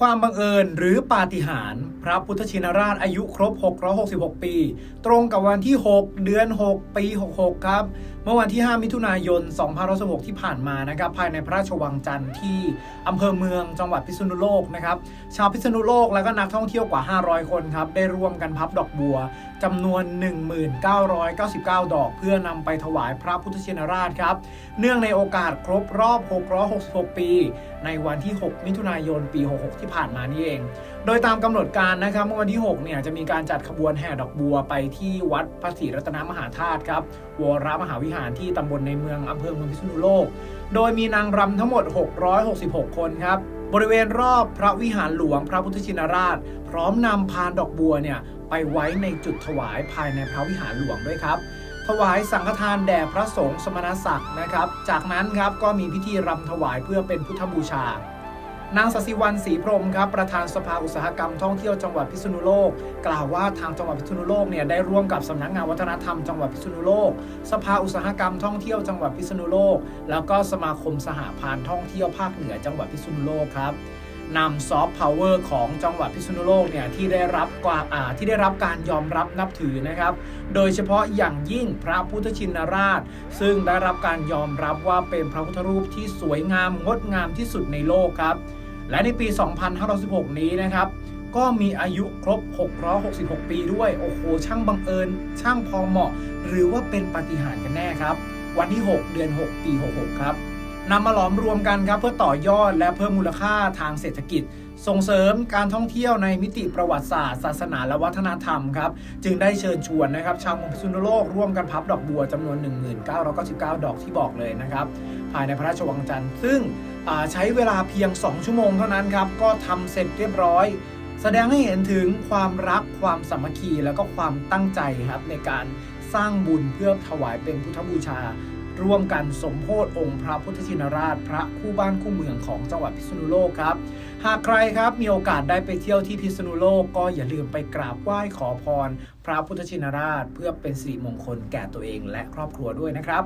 ความบังเอิญหรือปาฏิหาริย์พระพุทธชินราชอายุครบ 666 ปี ตรงกับวันที่ 6 เดือน 6 ปี 66 ครับ เมื่อวันที่ 5 มิถุนายน 2566ที่ผ่านมานะครับ ภายในพระราชวังจันทร์ที่อำเภอเมืองจังหวัดพิษณุโลกนะครับ ชาวพิษณุโลกและก็นักท่องเที่ยวกว่า 500 คนครับ ได้ร่วมกันพับดอกบัวจำนวน 1999 ดอก เพื่อนำไปถวายพระพุทธชินราชครับ เนื่องในโอกาสครบรอบ 666 ปี ในวันที่ 6 มิถุนายน ปี 66 ที่ผ่านมานี่เอง โดยตามกำหนดการนะครับเมื่อวันที่ 6 เนี่ยจะมีการจัดขบวนแห่ดอกบัวไปที่วัดพระศรีรัตนมหาธาตุครับวรมหาวิหารที่ตำบลในเมืองอำเภอเมืองพิษณุโลก โดยมีนางรำทั้งหมด 666 คนครับบริเวณรอบพระวิหารหลวงพระพุทธชินราช พร้อมนำพานดอกบัวเนี่ยไปไว้ในจุดถวายภายในพระวิหารหลวงด้วยครับ ถวายสังฆทานแด่พระสงฆ์สมณศักดิ์นะครับ จากนั้นครับก็มีพิธีรำถวายเพื่อเป็นพุทธบูชา นางสศิวรรณศรีพรมครับประธานสภาอุตสาหกรรมท่องเที่ยวจังหวัดพิษณุโลก กล่าวว่าทางจังหวัดพิษณุโลกเนี่ยได้ร่วมกับสำนักงานวัฒนธรรมจังหวัดพิษณุโลก สภาอุตสาหกรรมท่องเที่ยวจังหวัดพิษณุโลก แล้วก็สมาคมสหพานท่องเที่ยวภาคเหนือจังหวัดพิษณุโลกครับนำซอฟต์พาวเวอร์ของจังหวัดพิษณุโลกเนี่ยที่ได้รับกว่าอ่าที่ได้รับการยอมรับนับถือนะครับ โดยเฉพาะอย่างยิ่งพระพุทธชินราช ซึ่งได้รับการยอมรับว่าเป็นพระพุทธรูปที่สวยงามงดงามที่สุดในโลกครับ และในปี 2516 นี้นะครับ ก็มีอายุครบ 666 ปีด้วย โอ้โห ช่างบังเอิญ ช่างพอเหมาะ หรือว่าเป็นปาฏิหาริย์กันแน่ครับ วันที่ 6 เดือน 6 ปี 66 ครับนำมาหลอมรวมกันครับเพื่อต่อยอดและเพิ่มมูลค่าทางเศรษฐกิจ ส่งเสริมการท่องเที่ยวในมิติประวัติศาสตร์ ศาสนาและวัฒนธรรมครับ จึงได้เชิญชวนนะครับชาวเมืองพิษณุโลกร่วมกันพับดอกบัวจำนวน 1999 ดอกที่บอกเลยนะครับ ภายในพระราชวังจันทร์ ซึ่งใช้เวลาเพียง 2 ชั่วโมงเท่านั้นครับ ก็ทำเสร็จเรียบร้อย แสดงให้เห็นถึงความรักความสามัคคี แล้วก็ความตั้งใจครับในการสร้างบุญเพื่อถวายเป็นพุทธบูชา ร่วมกันสมโพธิองค์พระพุทธชินราช พระคู่บ้านคู่เมืองของจังหวัดพิษณุโลกครับ หากใครครับมีโอกาสได้ไปเที่ยวที่พิษณุโลกก็อย่าลืมไปกราบไหว้ขอพร พระพุทธชินราช เพื่อเป็นสิริมงคลแก่ตัวเองและครอบครัวด้วยนะครับ